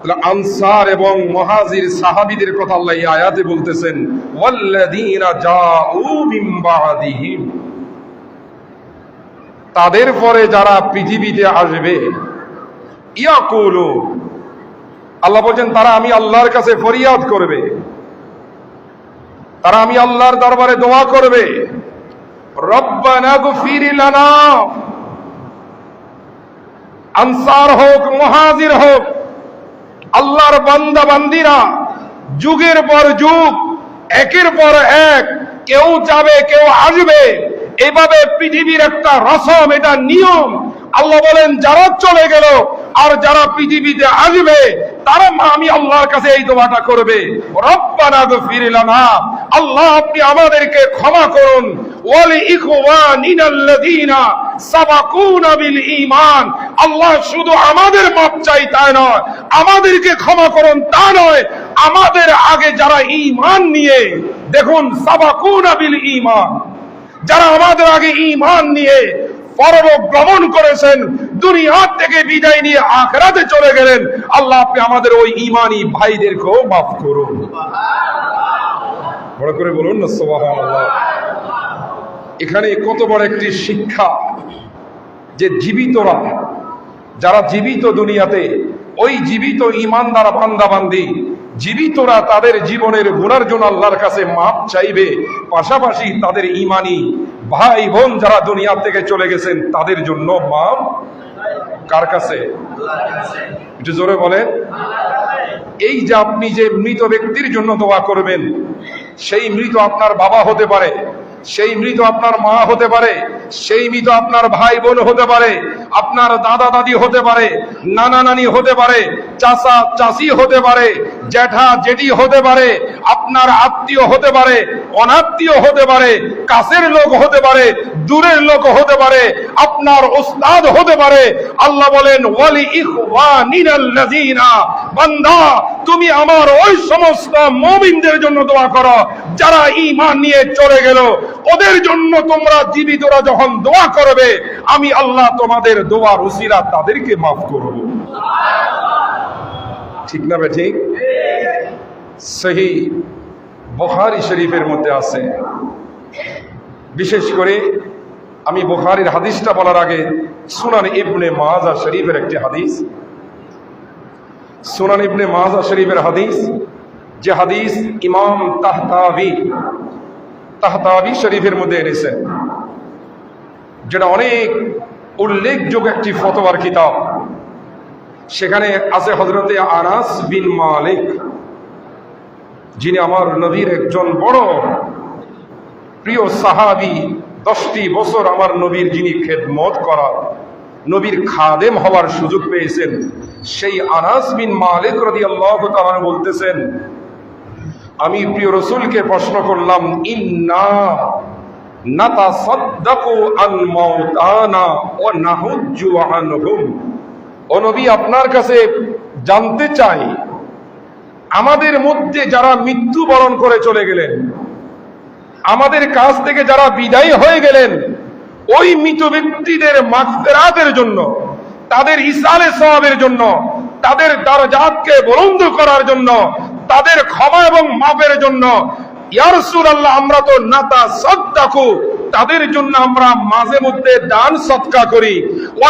Answer এবং মহাজির সাহাবিদের কথা আল্লাহ আয়াতে বলতেছেন তাদের পরে যারা পৃথিবীতে আসবে আল্লাহ বলছেন, তারা আমি আল্লাহর কাছে ফরিয়াদ করবে। তারা আমি আল্লাহর দরবারে দোয়া করবে। আনসার হোক, মহাজির হোক আল্লাহর বান্দা বান্দিরা যুগের পর যুগ, একের পর এক, কেউ যাবে, কেউ আসবে, এভাবে পৃথিবীর একটা রসম, এটা নিয়ম। আল্লাহ বলেন, যারা চলে গেল আর যারা পৃথিবীতে আসবে, তারা আমি আল্লাহর কাছে এই দোয়াটা করবে। রব্বানা গফির লানা, আল্লাহ আপনি আমাদেরকে ক্ষমা করুন। আল্লাহ শুধু আমাদের মাপ চাই তাই নয় আমাদেরকে ক্ষমা করুন তা নয় আমাদের আগে যারা ঈমান নিয়ে দেখুন সাবাকুনা বিল ঈমান। যারা আমাদের আগে ঈমান নিয়ে করেছেন দুনিয়ার থেকে বিদায় নিয়ে আখরাতে চলে গেলেন আল্লাহ আপনি আমাদের ওই ইমানি ভাইদেরকেও মাফ করুন। বড় করে বলুন না এখানে কত বড় একটি শিক্ষা যে জীবিতরা যারা জীবিত দুনিয়াতে, ওই জীবিত ইমানদার বান্দাবান্দি, জীবিতরা তাদের জীবনের গুণার জন্য আল্লাহর কাছে মাপ চাইবে। পাশাপাশি তাদের ইমানি ভাই বোন যারা দুনিয়া থেকে চলে গেছেন, তাদের জন্য মাপ কার কাছে? একটু জোরে বলেন। এই যে আপনি যে মৃত ব্যক্তির জন্য দোয়া করবেন, সেই মৃত আপনার বাবা হতে পারে। সেই মৃত আপনার মা হতে পারে, সেই মৃত আপনার ভাই বোন হতে পারে, আপনার দাদা দাদি হতে পারে, নানা নানি হতে পারে চাষা চাষি হতে পারে জ্যাঠা জেঠি হতে পারে, আপনার আত্মীয় হতে পারে, অনাত্মীয় হতে পারে, কাছের লোক হতে পারে, দূরের লোক হতে পারে, আপনার ওস্তাদ হতে পারে। আল্লাহ বলেন, ওয়ালি ইখওয়ানিনাল্লাযীনা বান্দা, তুমি আমার ওই সমস্ত মুমিনদের জন্য দোয়া করো, যারা ঈমান নিয়ে চলে গেল। ওদের জন্য তোমরা জীবিতরা যখন দোয়া করবে, আমি আল্লাহ তোমাদের দোয়ার উসিলা তাদেরকে মাফ করব। ঠিক না ঠিক সহি বুখারী শরীফের মধ্যে আছে। বিশেষ করে আমি বুখারীর হাদিসটা বলার আগে সুনান ইবনে মাজা শরীফের একটি হাদিস। সুনান ইবনে মাজা শরীফের হাদিস, যে হাদিস ইমাম তাহতাবি তাহতাবি শরীফের মধ্যে এনেছেন যেটা অনেক উল্লেখযোগ্য একটি ফতোয়ার কিতাব। সেখানে আছে হজরতে আনাস বিন মালিক, যিনি আমার নবীর একজন বড় প্রিয় সাহাবি, দশটি বছর আমার নবীর যিনি খেদমত করা, নবীর খাদেম হওয়ার সুযোগ পেয়েছেন। সেই আনাস বিন মালিক রদি আল্লাহ বলতেছেন, আমি প্রিয় রসুলকে প্রশ্ন করলাম, ইন্না নাতা সদ্দাকু আন মাউতানা ও নাহুজ্জু ও নবী, আপনার কাছে জানতে চাই, আমাদের মধ্যে যারা মৃত্যুবরণ করে চলে গেলেন, আমাদের কাছ থেকে যারা বিদায় হয়ে গেলেন, ওই মৃত ব্যক্তিদের মাগফিরাতের জন্য, তাদের ইসালে সওয়াবের জন্য, তাদের দরজাতকে বুলন্দ করার জন্য, তাদের ক্ষমা এবং মাপের জন্য ইয়ারসুল আল্লাহ আমরা তো নাতা সদ্দাকু তাদের জন্য আমরা মাঝে মধ্যে দান সৎকা করি। ও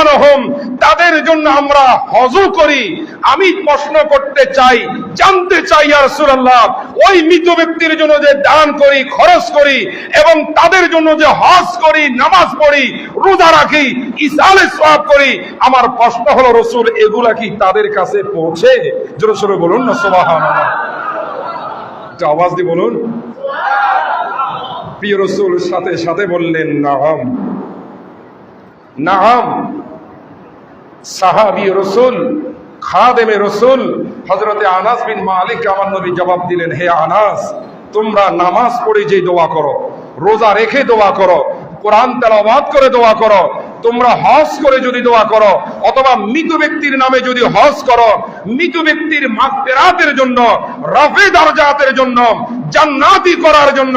আনহম, তাদের জন্য আমরা হজ করি। আমি প্রশ্ন করতে চাই, জানতে চাই আর রাসূলুল্লাহ, ওই মৃত ব্যক্তির জন্য যে দান করি, খরচ করি এবং তাদের জন্য যে হজ করি, নামাজ পড়ি, রোজা রাখি, ইসালে সওয়াব করি, আমার প্রশ্ন হলো, রসুল, এগুলা কি তাদের কাছে পৌঁছে? জোরে সোরে বলুন না, সুবহানাল্লাহ। একটা আওয়াজ দিয়ে বলুন। প্রিয় রসুল সাথে সাথে বললেন, নাহম। নাহম। সাহাবি রসুল, খাদেমে রসুল হজরতে আনাস বিন মালিক আমার নবী জবাব দিলেন, হে আনাস, তোমরা নামাজ পড়ে যে দোয়া করো, রোজা রেখে দোয়া করো, কোরআন তেলাবাদ করে দোয়া করো তোমরা হজ করে যদি দোয়া করো, অথবা মৃত ব্যক্তির নামে যদি হজ করো, মৃত ব্যক্তির মাগফিরাতের জন্য, রফে দরজাতের জন্য, জান্নাতি করার জন্য,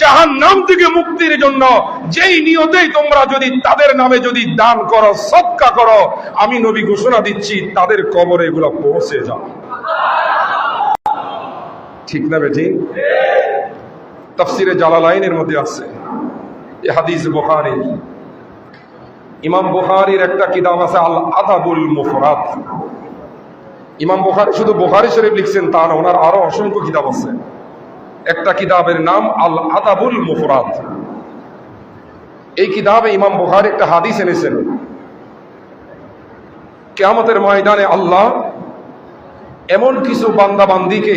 জাহান্নাম থেকে মুক্তির জন্য, যেই নিয়তেই তোমরা যদি তাদের নামে যদি দান করো, সৎকা করো, আমি নবী ঘোষণা দিচ্ছি, তাদের কবরে এগুলো পৌঁছে যাও। ঠিক না বেঠি তফসিরে জালালাইনের মধ্যে আছে। হাদিস বুখারী ইমাম বুখারীর একটা কিতাব আছে আল আদাবুল মুফরাদ। ইমাম বুখারী শুধু বুখারী শরীফ লিখছেন তা না, ওনার আরও অসংখ্য কিতাব আছে। একটা কিতাবের নাম আল আদাবুল মুফরাদ। এই কিতাবে ইমাম বুখারী একটা হাদিস এনেছেন। কেয়ামতের ময়দানে আল্লাহ এমন কিছু বান্দা বান্দিকে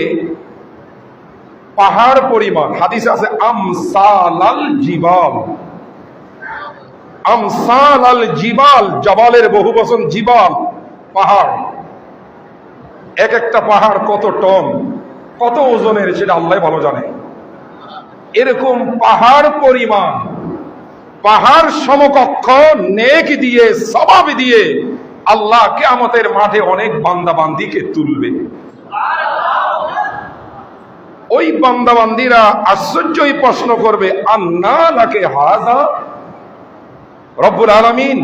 পাহাড় পরিমাণ, হাদিস আছে, আমসালাল জিবাল। আমসালাল জিবাল, জবালের বহু বচন জিবাল, পাহাড়। এক একটা পাহাড় কত টন, কত ওজনের সেটা আল্লাহ ভালো জানে। এরকম পাহাড় পরিমাণ, পাহাড় সমকক্ষ, নেক দিয়ে, স্বভাব দিয়ে আল্লাহ কে কেয়ামতের মাঠে অনেক বান্দাবান্দিকে তুলবে। ওই বান্দাবান্দিরা আশ্চর্যই প্রশ্ন করবে, আন্না লাকে হাজা রব্বুল আলামিন,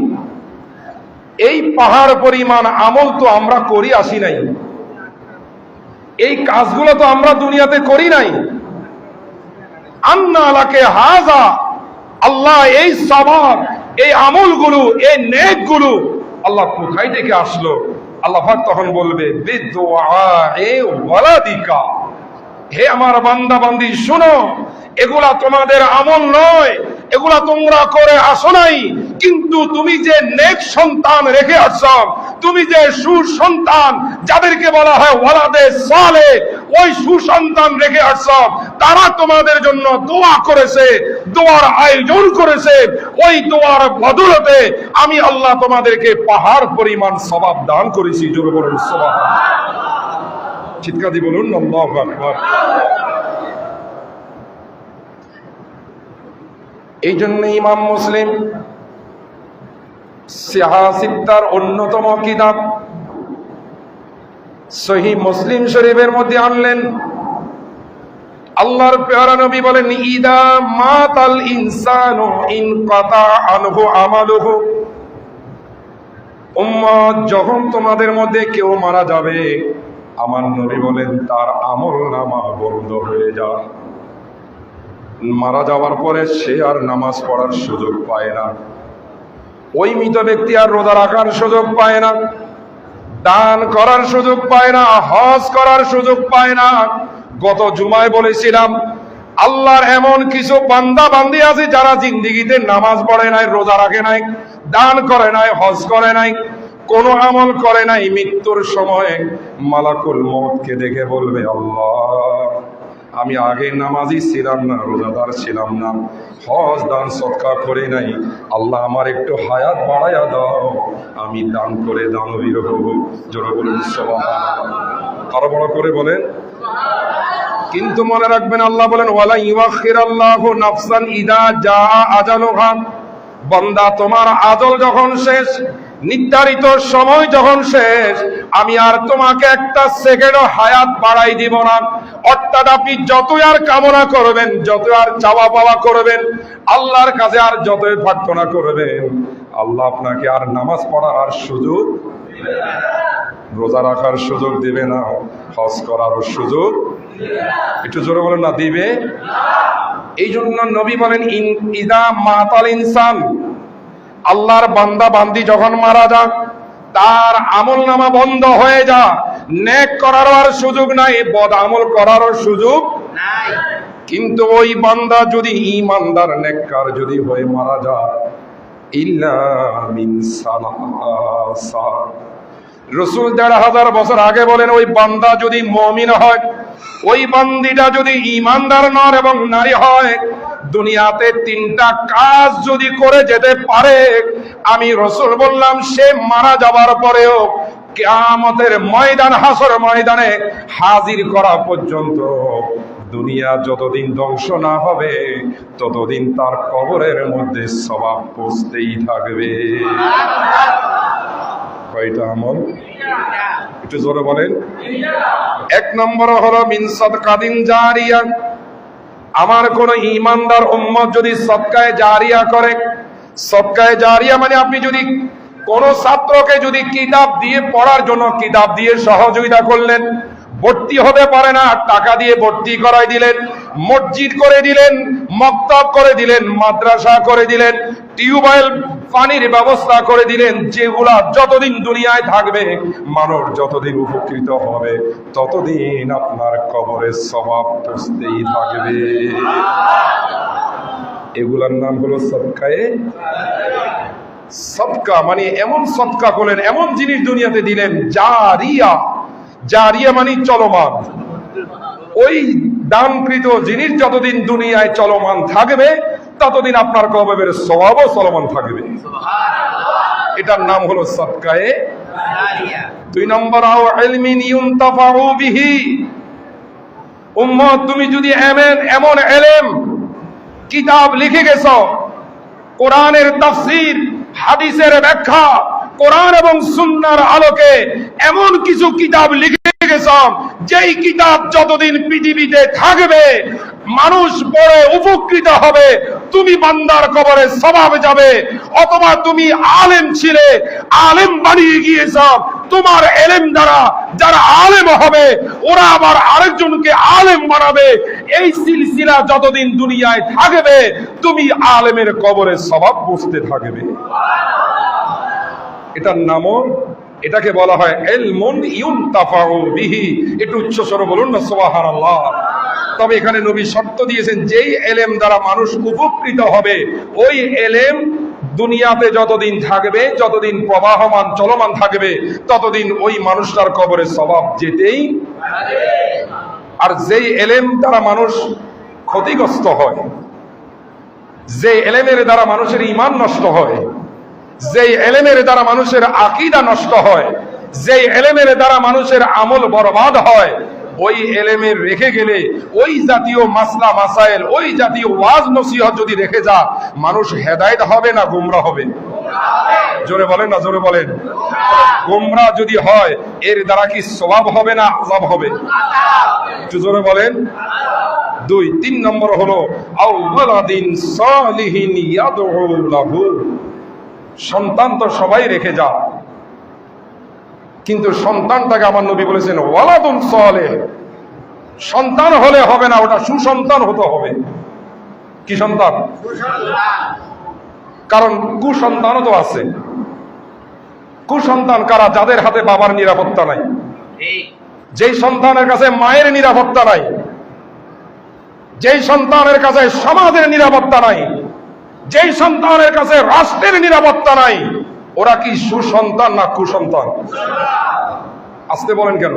এই পাহাড় পরিমাণ আমল তো আমরা করি আসি নাই। এই কাজগুলো তো আমরা দুনিয়াতে করি নাই। আন্না লাকে হাজা, আল্লাহ এই সবাব, এই আমলগুলো, এই আল্লাহ কোথায় থেকে আসলো? আল্লাহ তখন বলবে হে আমার বান্দা বান্দি শুনো, এগুলা তোমাদের আমল নয়। এগুলা তোমরা করে আসো নাই। কিন্তু তুমি যে নেক সন্তান রেখে আসছ, তুমি যে সুসন্তান, যাদেরকে বলা হয় ওয়ালাদে সালে, ওই সুসন্তান রেখে আসছ, তারা তোমাদের জন্য দোয়া করেছে, দোয়ার আয়োজন করেছে। ওই দোয়ার বদলতে আমি আল্লাহ তোমাদেরকে পাহাড় পরিমাণ স্বভাব দান করেছি, জোর বলুন স্বভাব চিৎকার দিয়ে বলুন, আল্লাহু এই জন্য ইমাম মুসলিম সিহাসিদ্দার অন্যতম কিতাব সহি মুসলিম শরীফের মধ্যে আনলেন। আল্লাহর পেয়ারা নবী বলেন, ইদা মাতাল ইনসানু ইন কাতা আনহু আমালুহু। উম্মত, যখন তোমাদের মধ্যে কেউ মারা যাবে, আমার নবী বলেন, তার আমল নামা বন্ধ হয়ে যায় মারা যাওয়ার পরে সে আর নামাজ পড়ার সুযোগ পায় না। ওই মৃত ব্যক্তি আর রোজা রাখার সুযোগ পায় না, দান করার সুযোগ পায় না, হজ করার সুযোগ পায় না। গত জুমায় বলেছিলাম, আল্লাহর এমন কিছু বান্দা বান্দি আছে যারা জিন্দিগিতে নামাজ পড়ে নাই, রোজা রাখে নাই, দান করে নাই, হজ করে নাই, কোন আমল করে নাই, মৃত্যুর সময় মালাকুল মতকে দেখে বলবে, আল্লাহ। আমি আগে নামাজি ছিলাম না, রোজাদার ছিলাম না। হজ, দান, সৎকার করে নাই। আল্লাহ আমার একটু হায়াত বাড়াইয়া দাও। আমি দান করে দানবীর হব। জোরে বলুন আরও বড় করে বলেন। কিন্তু মনে রাখবেন, আল্লাহ বলেন, ওয়ালা ইউআখির আল্লাহ নাফসান ইদা যা আজালুহা। বন্দা, তোমার আজল যখন শেষ নির্ধারিত সময় যখন শেষ, আমি আর তোমাকে একটা সেকেন্ড হায়াত বাড়াই দিব না। অর্থাৎ আপনি যতই আর কামনা করবেন যত আর চাওয়া পাওয়া করবেন, আল্লাহর কাছে আর যতই প্রার্থনা করবেন, আল্লাহ আপনাকে আর নামাজ পড়ার আর সুযোগ রোজা রাখার সুযোগ দিবে না, হজ করারও সুযোগ একটু জোরে বলেন না, দিবে? এই জন্য নবী বলেন ইদা মাতাল ইনসান। আল্লাহর বান্দা বান্দি যখন মারা যাক, তার আমল নামা বন্ধ হয়ে যা। নেক করারও আর সুযোগ নাই, বদ আমল করারও সুযোগ নাই। কিন্তু ওই বান্দা যদি ইমানদার নেককার যদি হয়ে মারা যায় রসুল দেড় হাজার বছর আগে বলেন, ওই বান্দা যদি মমিন হয় ওই বান্দিটা যদি ইমানদার নর এবং নারী হয়, দুনিয়াতে তিনটা কাজ যদি করে যেতে পারে, আমি রসুল বললাম, সে মারা যাবার পরেও কেয়ামতের ময়দান, হাসর ময়দানে হাজির করা পর্যন্ত দুনিয়া যতদিন ধ্বংস না হবে, ততদিন তার কবরের মধ্যে স্বভাব পৌঁছতেই থাকবে। কয়টা আমল। একটু জোরে বলেন। এক নম্বর হলো মিনসাদ কাদিন জারিয়া। আমার কোন ইমানদার উম্মত যদি সৎকায় জারিয়া করে সৎকায় জারিয়া মানে আপনি যদি কোন ছাত্রকে যদি কিতাব দিয়ে পড়ার জন্য কিতাব দিয়ে সহযোগিতা করলেন, ভর্তি হতে পারে না, টাকা দিয়ে ভর্তি করাই দিলেন মসজিদ করে দিলেন, মক্তব করে দিলেন, মাদ্রাসা করে দিলেন, টিউবওয়েল পানির ব্যবস্থা করে দিলেন, যেগুলা যতদিন দুনিয়ায় থাকবে, মানুষ যতদিন উপকৃত হবে, ততদিন আপনার কবরের স্বভাব পুষতেই থাকবে এগুলার নাম হলো সৎকায়ে সৎকা মানে এমন সৎকা করলেন, এমন জিনিস দুনিয়াতে দিলেন, জারিয়া। জারিয়া মানে চলমান। ওই দানকৃত জিনিস যতদিন দুনিয়ায় চলমান থাকবে ততদিন আপনার কবের স্বভাবও চলমান থাকবে। এটার নাম হলো সৎকায়ে দুই নম্বর উম্মত তুমি যদি এমন এমন এলেম কিতাব লিখে গেছ কোরআনের তাফসীর হাদিসের ব্যাখ্যা কোরআন এবং সুন্নার আলোকে এমন কিছু কিতাব লিখে যেই কিতাব যতদিন পৃথিবীতে থাকবে, মানুষ পড়ে উপকৃত হবে। তুমি বান্দার কবরে স্বভাব যাবে, অথবা তুমি আলেম ছিলে, আলেম বানিয়ে তোমার এলেম দ্বারা যারা আলেম হবে, ওরা আবার আরেকজনকে আলেম বানাবে। এই সিলসিলা যতদিন দুনিয়ায় থাকবে, তুমি আলেমের কবরে স্বভাব বসতে থাকবে। এটার নামও এটাকে বলা হয় এলমুন ইউনতাফাউ বিহি। একটু উচ্চ স্বরে বলুন না, সুবহানাল্লাহ। তবে এখানে নবী শর্ত দিয়েছেন, যেই এলেম দ্বারা মানুষ উপকৃত হবে, ওই এলেম দুনিয়াতে যতদিন থাকবে, যতদিন প্রবাহমান, চলমান থাকবে, ততদিন ওই মানুষটার কবরে স্বভাব যেতেই আর যেই এলেম দ্বারা মানুষ ক্ষতিগ্রস্ত হয় যে এলেমের দ্বারা মানুষের ইমান নষ্ট হয় যেই এলেমের দ্বারা মানুষের আকিদা নষ্ট হয়, যেই এলেমের দ্বারা মানুষের আমল বরবাদ হয়, ওই এলেমের রেখে গেলে ওই জাতীয় মাসলা মাসাইল ওই জাতীয় ওয়াজ, নসিহত যদি রেখে যা, মানুষ হেদায়েত হবে না গুমরা হবে? জোরে বলেন না, জোরে বলেন। গুমরা যদি হয়, এর দ্বারা কি স্বভাব হবে না আজাব হবে? একটু জোরে বলেন। দুই, তিন নম্বর হলো আউলাদিন সালিহিন ইয়াদউ লাহু সন্তান তো সবাই রেখে যা কিন্তু সন্তানটাকে আমার নবী বলেছেন, ওয়ালাদুন সালেহ। সন্তান হলে হবে না, ওটা সুসন্তান হতে হবে। কি সন্তান? কারণ কুসন্তানও তো আছে। কুসন্তান কারা? যাদের হাতে বাবার নিরাপত্তা নাই। যেই সন্তানের কাছে মায়ের নিরাপত্তা নাই, যেই সন্তানের কাছে সমাজের নিরাপত্তা নাই যেই সন্তানের কাছে রাষ্ট্রের নিরাপত্তা নাই, ওরা কি সুসন্তান না কুসন্তান? আসতে বলেন কেন?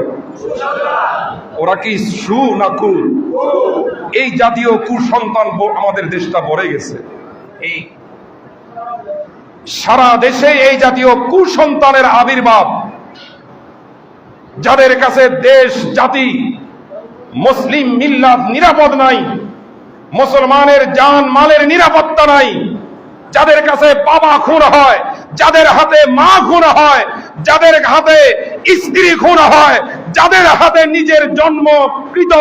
ওরা কি সু না কু? এই জাতীয় কুসন্তান আমাদের দেশটা ভরে গেছে। এই সারা দেশে এই জাতীয় কুসন্তানের আবির্ভাব। যাদের কাছে দেশ, জাতি, মুসলিম মিল্লাত নিরাপদ নাই মুসলমানের জান মালের নিরাপত্তা নাই। যাদের কাছে বাবা খুন হয়, যাদের হাতে মা খুন হয়, যাদের হাতে স্ত্রী খুন হয়, যাদের হাতে নিজের জন্মকৃত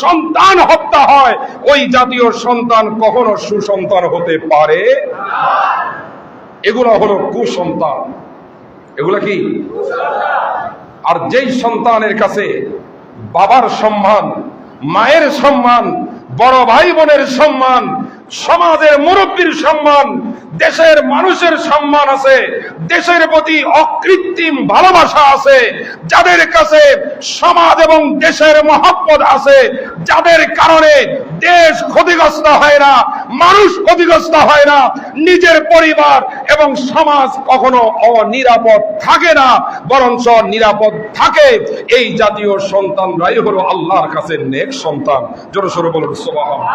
সন্তান হত্যা হয়, ওই জাতীয় সন্তান কখনো সুসন্তান হতে পারে? এগুলো হলো কুসন্তান। এগুলো কি? আর যেই সন্তানের কাছে বাবার সম্মান, মায়ের সম্মান বড় ভাই বোনের সম্মান সমাজের মুরব্বীর সম্মান, দেশের মানুষের সম্মান আছে, দেশের প্রতি অকৃত্রিম ভালোবাসা আছে, যাদের কাছে সমাজ এবং দেশের মহব্বত আছে, যাদের কারণে দেশ ক্ষতিগ্রস্ত হয় না, মানুষ ক্ষতিগ্রস্ত হয় না, নিজের পরিবার এবং সমাজ কখনো অনিরাপদ থাকে না, বরঞ্চ নিরাপদ থাকে। এই জাতীয় সন্তানরাই হলো আল্লাহর কাছে নেক সন্তান। জোরে সোরে বলুন, সুবহানাল্লাহ।